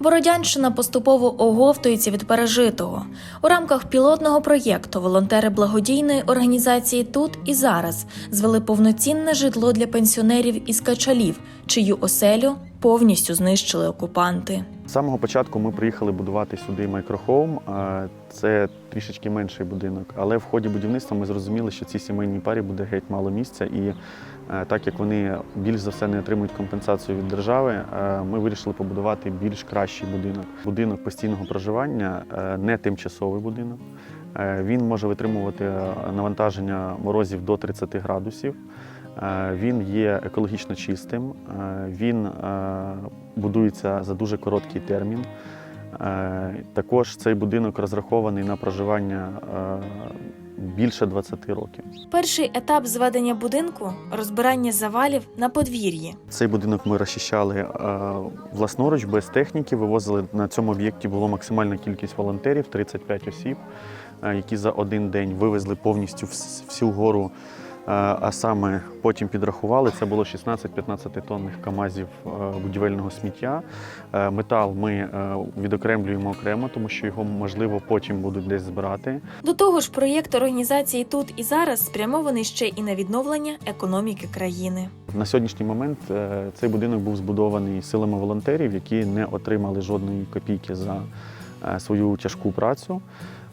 Бородянщина поступово оговтується від пережитого. У рамках пілотного проєкту волонтери благодійної організації тут і зараз звели повноцінне житло для пенсіонерів із качалів, чию оселю повністю знищили окупанти. З самого початку ми приїхали будувати сюди майкрохоум. Це трішечки менший будинок, але в ході будівництва ми зрозуміли, що цій сімейній парі буде геть мало місця. І е, так як вони більш за все не отримують компенсацію від держави, е, ми вирішили побудувати більш кращий будинок. Будинок постійного проживання, е, не тимчасовий будинок. Він може витримувати навантаження морозів до 30 градусів. Е, Він є екологічно чистим, е, він е, будується за дуже короткий термін. Також цей будинок розрахований на проживання більше 20 років. Перший етап зведення будинку розбирання завалів на подвір'ї. Цей будинок ми розчищали власноруч без техніки. Вивозили на цьому об'єкті було максимальна кількість волонтерів 35 осіб, які за один день вивезли повністю всю гору. Е, А саме потім підрахували, це було 16-15 тонних камазів е, будівельного сміття. Е, Метал ми відокремлюємо окремо, тому що його можливо потім будуть десь збирати. До того ж, проєкт організації тут і зараз спрямований ще і на відновлення економіки країни. На сьогоднішній момент цей будинок був збудований силами волонтерів, які не отримали жодної копійки за свою тяжку працю.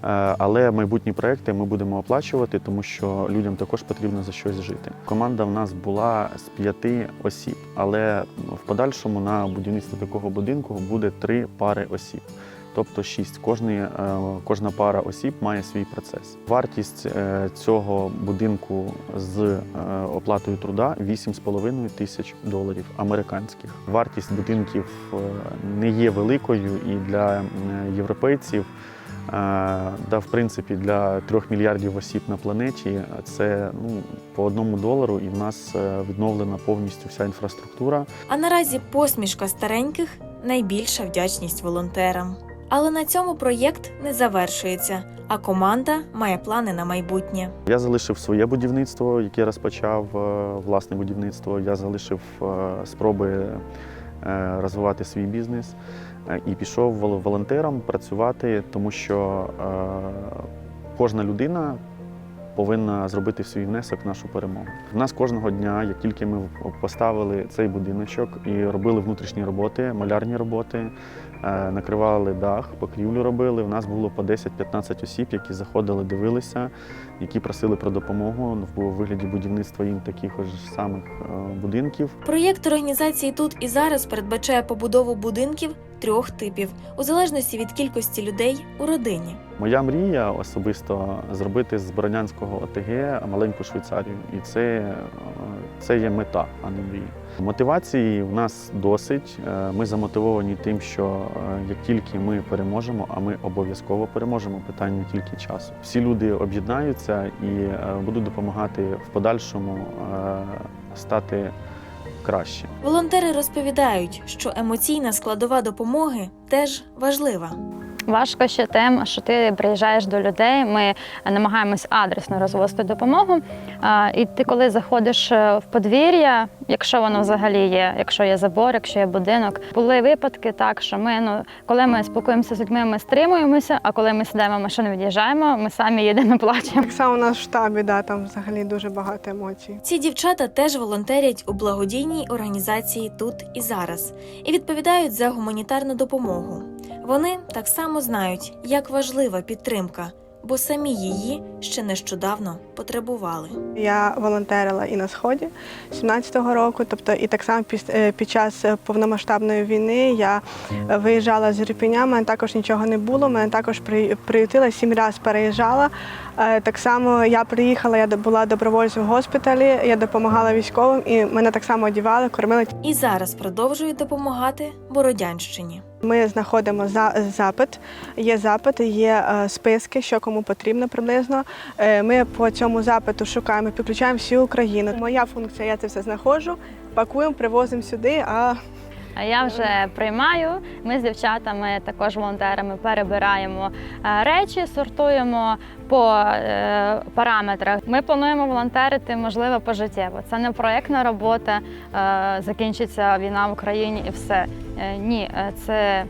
Е, Але майбутні проекти ми будемо оплачувати, тому що людям також потрібно за щось жити. Команда в нас була з п'яти осіб, але в подальшому на будівництво такого будинку буде три пари осіб. Тобто шість. Кожний, е, кожна пара осіб має свій процес. Вартість е, цього будинку з оплатою труда 8,5 тисяч доларів американських. Вартість будинків не є великою і для європейців. Да, в принципі, для трьох мільярдів осіб на планеті це ну, по одному долару, і в нас е, відновлена повністю вся інфраструктура. А наразі посмішка стареньких найбільша вдячність волонтерам. Але на цьому проєкт не завершується, а команда має плани на майбутнє. Я залишив своє будівництво, яке розпочав е, власне будівництво. Я залишив е, спроби розвивати свій бізнес і пішов вол- волонтером працювати, тому що е, кожна людина повинна зробити свій внесок в нашу перемогу. В нас кожного дня, як тільки ми поставили цей будиночок і робили внутрішні роботи, малярні роботи, е, накривали дах, покрівлю робили. В нас було по 10-15 осіб, які заходили, дивилися, які просили про допомогу в вигляді будівництва їм таких ж самих е, будинків. Проєкт організації тут і зараз передбачає побудову будинків трьох типів, у залежності від кількості людей у родині. Моя мрія особисто зробити з Боронянського ОТГ маленьку Швейцарію. І це, е, це є мета, а не мрія. Мотивації в нас досить. Е, Ми замотивовані тим, що е, як тільки ми переможемо, а ми обов'язково переможемо, питання тільки часу. Всі люди об'єднаються і е, будуть допомагати в подальшому стати краще. Волонтери розповідають, що емоційна складова допомоги теж важлива. Важко ще тим, що ти приїжджаєш до людей. Ми намагаємось адресно розвозити допомогу. І ти, коли заходиш е, в подвір'я, якщо воно взагалі є, якщо є забор, якщо є будинок, були випадки так, що ми ну коли ми спілкуємося з людьми, ми стримуємося. А коли ми сідаємо в машину, від'їжджаємо, ми самі їдемо плачемо. Так само у нас в штабі, да, там взагалі дуже багато емоцій. Ці дівчата теж волонтерять у благодійній організації тут і зараз і відповідають за гуманітарну допомогу. Вони так само знають, як важлива підтримка, бо самі її ще нещодавно потребували. Я волонтерила і на сході 17-го року, тобто і так само під, е, під час е, повномасштабної війни я е, виїжджала з Ірпеня, мене також нічого не було. Мене також при- приютила, сім разів переїжджала. Так само я приїхала, я була добровольцем в госпіталі, я допомагала військовим і мене так само одягали, кормили. І зараз продовжують допомагати Бородянщині. Ми знаходимо за запит. Є запит, є е, списки, що кому потрібно приблизно. Е, Ми по цьому запиту шукаємо, підключаємо всю Україну. Моя функція, я це все знаходжу, пакуємо, привозимо сюди. А я вже приймаю. Ми з дівчатами, також волонтерами, перебираємо е, речі, сортуємо по е, параметрах. Ми плануємо волонтерити, можливо, пожиттєво. Це не проєктна робота, е, закінчиться війна в Україні і все. Ні, це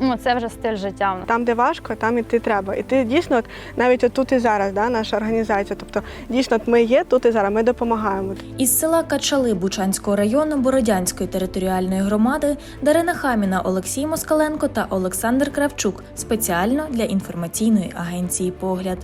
Ну це вже стиль життя. Там, де важко, там іти треба. І ти дійсно, от, навіть от тут і зараз, да, наша організація. Тобто, дійсно, от ми є тут і зараз, ми допомагаємо. Із села Качали Бучанського району Бородянської територіальної громади Дарина Хаміна, Олексій Москаленко та Олександр Кравчук спеціально для інформаційної агенції Погляд.